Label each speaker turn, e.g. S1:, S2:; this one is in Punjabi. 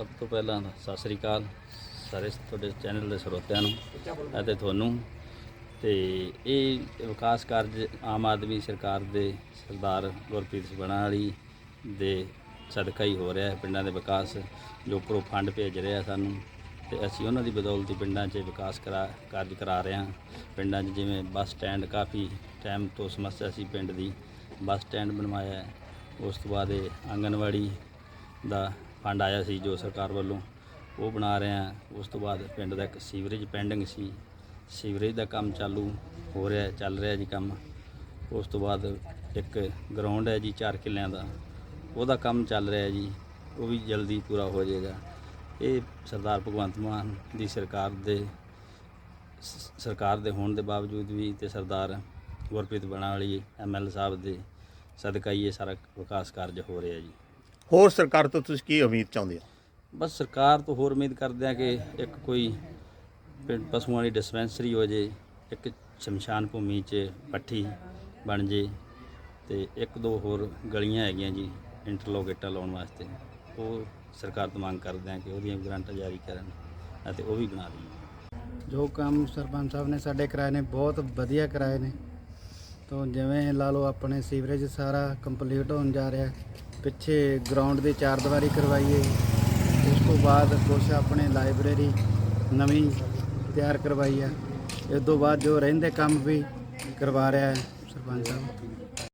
S1: ਸਭ ਤੋਂ ਪਹਿਲਾਂ ਸਤਿ ਸ੍ਰੀ ਅਕਾਲ ਸਾਰੇ ਤੁਹਾਡੇ ਚੈਨਲ ਦੇ ਸਰੋਤਿਆਂ ਨੂੰ ਅਤੇ ਤੁਹਾਨੂੰ। ਤੇ ਇਹ ਵਿਕਾਸ ਕਾਰਜ ਆਮ ਆਦਮੀ ਸਰਕਾਰ ਦੇ ਸਰਦਾਰ ਗੁਰਪ੍ਰੀਤ ਸਿੰਘ ਬਣਾ ਵਾਲੀ ਦੇ ਸਦਕਾ ਹੀ ਹੋ ਰਿਹਾ ਹੈ, ਪਿੰਡਾਂ ਦੇ ਵਿਕਾਸ ਜੋ ਉੱਪਰੋਂ ਫੰਡ ਭੇਜ ਰਿਹਾ ਸਾਨੂੰ। ਤੇ ਅਸੀਂ ਉਹਨਾਂ ਦੀ ਬਦੌਲਤ ਪਿੰਡਾਂ 'ਚ ਵਿਕਾਸ ਕਰਾ, ਕਾਰਜ ਕਰਾ ਰਹੇ ਹਾਂ। ਪਿੰਡਾਂ 'ਚ ਜਿਵੇਂ ਬੱਸ ਸਟੈਂਡ ਕਾਫੀ ਟਾਈਮ ਤੋਂ ਸਮੱਸਿਆ ਸੀ ਪਿੰਡ ਦੀ। ਬੱਸ ਸਟੈਂਡ ਬਣਵਾਇਆ ਉਸ ਤੋਂ ਬਾਅਦ ਇਹ ਆਂਗਨਵਾੜੀ ਦਾ ਫੰਡ ਆਇਆ ਸੀ ਜੋ ਸਰਕਾਰ ਵੱਲੋਂ, ਉਹ ਬਣਾ ਰਹੇ ਹਾਂ। ਉਸ ਤੋਂ ਬਾਅਦ ਪਿੰਡ ਦਾ ਇੱਕ ਸੀਵਰੇਜ ਪੈਂਡਿੰਗ ਸੀ। ਸੀਵਰੇਜ ਦਾ ਕੰਮ ਚਾਲੂ ਹੋ ਰਿਹਾ ਚੱਲ ਰਿਹਾ ਜੀ ਕੰਮ। ਉਸ ਤੋਂ ਬਾਅਦ ਇੱਕ ਗਰਾਊਂਡ ਹੈ ਜੀ 4 ਕਿੱਲਿਆਂ ਦਾ। ਉਹਦਾ ਕੰਮ ਚੱਲ ਰਿਹਾ ਜੀ, ਉਹ ਵੀ ਜਲਦੀ ਪੂਰਾ ਹੋ ਜਾਏਗਾ। ਇਹ ਸਰਦਾਰ ਭਗਵੰਤ ਮਾਨ ਦੀ ਸਰਕਾਰ ਦੇ ਸਰਕਾਰ ਦੇ ਹੋਣ ਦੇ ਬਾਵਜੂਦ ਵੀ ਤੇ ਸਰਦਾਰ ਗੁਰਪ੍ਰੀਤ ਬਣਾ ਵਾਲੀ ਐਮਐਲ ਸਾਹਿਬ ਦੇ ਸਦਕਾ ਹੀ ਇਹ ਸਾਰਾ ਵਿਕਾਸ ਕਾਰਜ ਹੋ ਰਿਹਾ ਜੀ।
S2: ਹੋਰ ਸਰਕਾਰ ਤੋਂ ਤੁਸੀਂ ਕੀ ਉਮੀਦ ਚਾਹੁੰਦੇ ਹੋ?
S1: ਬਸ ਸਰਕਾਰ ਤੋਂ ਹੋਰ ਉਮੀਦ ਕਰਦੇ ਆ ਕਿ ਇੱਕ ਕੋਈ ਪਿੰਡ ਪਸ਼ੂਆਂ ਦੀ ਡਿਸਪੈਂਸਰੀ ਹੋ ਜੇ ਇੱਕ ਸ਼ਮਸ਼ਾਨ ਭੂਮੀ 'ਚ ਪੱਠੀ ਬਣ ਜੇ ਤੇ ਇੱਕ ਦੋ ਹੋਰ ਗਲੀਆਂ ਹੈਗੀਆਂ ਜੀ ਇੰਟਰਲੋਕੇਟਾਂ ਲਾਉਣ ਵਾਸਤੇ। ਉਹ ਸਰਕਾਰ ਤੋਂ ਮੰਗ ਕਰਦੇ ਆ ਕਿ ਉਹਦੀਆਂ ਵੀ ਗ੍ਰਾਂਟਾਂ ਜਾਰੀ ਕਰਨ ਅਤੇ ਉਹ ਵੀ ਬਣਾ ਦੇਣ।
S3: ਜੋ ਕੰਮ ਸਰਪੰਚ ਸਾਹਿਬ ਨੇ ਸਾਡੇ ਕਰਾਏ ਨੇ ਬਹੁਤ ਵਧੀਆ ਕਰਾਏ ਨੇ। ਤੋਂ ਜਿਵੇਂ ਲਾ ਲਓ ਆਪਣੇ ਸੀਵਰੇਜ ਸਾਰਾ ਕੰਪਲੀਟ ਹੋਣ ਜਾ ਰਿਹਾ। ਹੈ। ਪਿੱਛੇ ਗਰਾਊਂਡ ਦੀ ਚਾਰ ਦੀਵਾਰੀ ਕਰਵਾਈ ਹੈ ਉਸ ਤੋਂ ਬਾਅਦ ਕੁਛ ਆਪਣੇ ਲਾਇਬ੍ਰੇਰੀ ਨਵੀਂ ਤਿਆਰ ਕਰਵਾਈ ਹੈ ਇਸ ਤੋਂ ਬਾਅਦ ਜੋ ਰਹਿੰਦੇ ਕੰਮ ਵੀ ਕਰਵਾ ਰਿਹਾ ਹੈ ਸਰਪੰਚ ਸਾਹਿਬ।